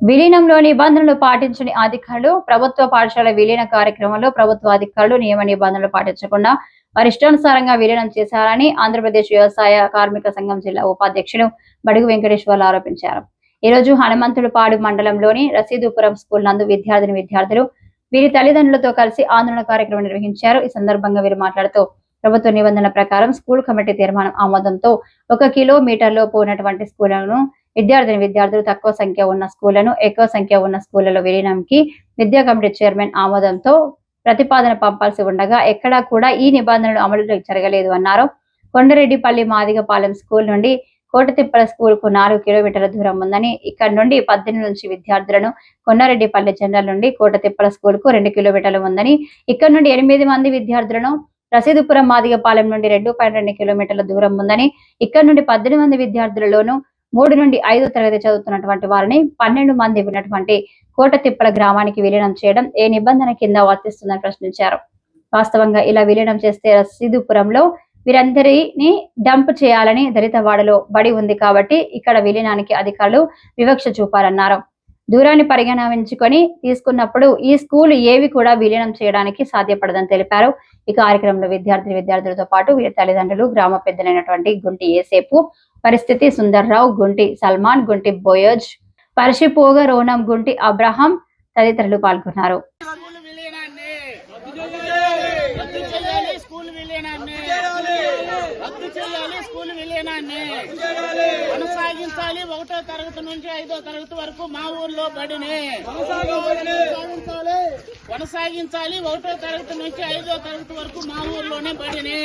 విలీనంలో నిబంధనలు పాటించని అధికారులు ప్రభుత్వ పాఠశాల విలీన కార్యక్రమంలో ప్రభుత్వ అధికారులు నియమ నిబంధనలు పాటించకుండా వారి ఇష్టానుసారంగా విలీనం చేశారని ఆంధ్రప్రదేశ్ వ్యవసాయ కార్మిక సంఘం జిల్లా ఉపాధ్యక్షులు బడుగు వెంకటేశ్వర్లు ఆరోపించారు. ఈ రోజు హనుమంతులపాడు మండలంలోని రసీదుపురం స్కూల్ నందు విద్యార్థిని విద్యార్థులు వీరి తల్లిదండ్రులతో కలిసి ఆందోళన కార్యక్రమం నిర్వహించారు. ఈ సందర్భంగా వీరు మాట్లాడుతూ ప్రభుత్వ నిబంధనల ప్రకారం స్కూల్ కమిటీ తీర్మానం ఆమోదంతో ఒక కిలోమీటర్ లోపు ఉన్నటువంటి స్కూళ్ళను విద్యార్థిని విద్యార్థులు తక్కువ సంఖ్య ఉన్న స్కూళ్ళను ఎక్కువ సంఖ్య ఉన్న స్కూళ్ళలో విలీనంకి విద్యా కమిటీ చైర్మన్ ఆమోదంతో ప్రతిపాదన పంపాల్సి ఉండగా ఎక్కడా కూడా ఈ నిబంధనలు అమలు జరగలేదు అన్నారు. కొండరెడ్డిపల్లి మాదిగపాలెం స్కూల్ నుండి కోటతిప్పల స్కూల్కు నాలుగు కిలోమీటర్ల దూరం ఉందని ఇక్కడ నుండి పద్దెనిమిది నుంచి విద్యార్థులను కొండారెడ్డిపల్లి జనరల్ నుండి కోటతిప్పల స్కూల్కు రెండు కిలోమీటర్లు ఉందని ఇక్కడ నుండి ఎనిమిది మంది విద్యార్థులను రసీదుపురం మాదిగపాలెం నుండి రెండు పాయింట్ రెండు కిలోమీటర్ల దూరం ఉందని ఇక్కడ నుండి పద్దెనిమిది మంది విద్యార్థులలోను మూడు నుండి ఐదో తరగతి చదువుతున్నటువంటి వారిని పన్నెండు మంది ఉన్నటువంటి కోటతిప్పల గ్రామానికి విలీనం చేయడం ఏ నిబంధన కింద వర్తిస్తుందని ప్రశ్నించారు. వాస్తవంగా ఇలా విలీనం చేస్తే రసీదుపురంలో వీరందరినీ డంప్ చేయాలని దళితవాడలో బడి ఉంది కాబట్టి ఇక్కడ విలీనానికి అధికారులు వివక్ష చూపారన్నారు దూరాన్ని పరిగణించుకొని తీసుకున్నప్పుడు ఈ స్కూల్ ఏవి కూడా విలీనం చేయడానికి సాధ్యపడదని తెలిపారు. ఈ కార్యక్రమంలో విద్యార్థి విద్యార్థులతో పాటు వీరి తల్లిదండ్రులు గ్రామ పెద్దలైనటువంటి గుంటి ఏసేపు పరిస్థితి సుందర్రావు గుంటి సల్మాన్ గుంటి బోయోజ్ పరిషిపోగ రోనం గుంటి అబ్రహాం తదితరులు పాల్గొన్నారు. స్కూల్ విలీనాన్ని రద్దు చేయాలి? స్కూల్ విలీనాన్ని కొనసాగించాలి. ఒకటో తరగతి నుంచి ఐదో తరగతి వరకు మా ఊర్లో బడిని. కొనసాగించాలి కొనసాగించాలి. ఒకటో తరగతి నుంచి ఐదో తరగతి వరకు మా ఊర్లోనే బడిని.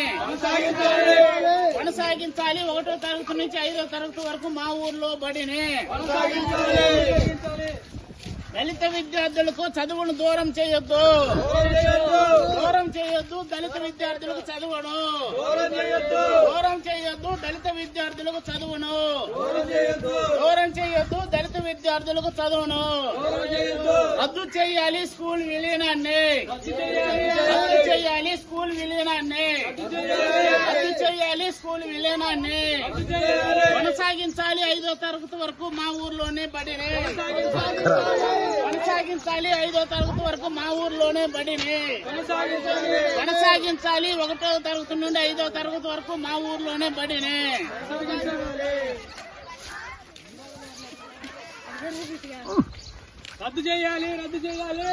కొనసాగించాలి. ఒకటో తరగతి నుంచి ఐదో తరగతి వరకు మా ఊర్లో బడిని. దళిత విద్యార్థులకు చదువును దూరం చేయొద్దు. దూరం చేయొద్దు దళిత విద్యార్థులకు చదువును. దూరం చేయొద్దు దళిత విద్యార్థులకు చదువును. దూరం చేయొద్దు దళిత విద్యార్థులకు చదువును. రద్దు చేయాలి స్కూల్ విలీనాన్ని. రద్దు చేయాలి స్కూల్ విలీనాన్ని. రద్దు చేయాలి స్కూల్ విలీనాన్ని. కొనసాగించాలి ఐదో తరగతి వరకు మా ఊర్లోనే బడిని కొనసాగించాలి ఐదో తరగతి వరకు మా ఊర్లోనే బడిని కొనసాగించాలి ఒకటో తరగతి నుండి ఐదో తరగతి వరకు మా ఊర్లోనే బడిని రద్దు చేయాలి రద్దు చేయాలి.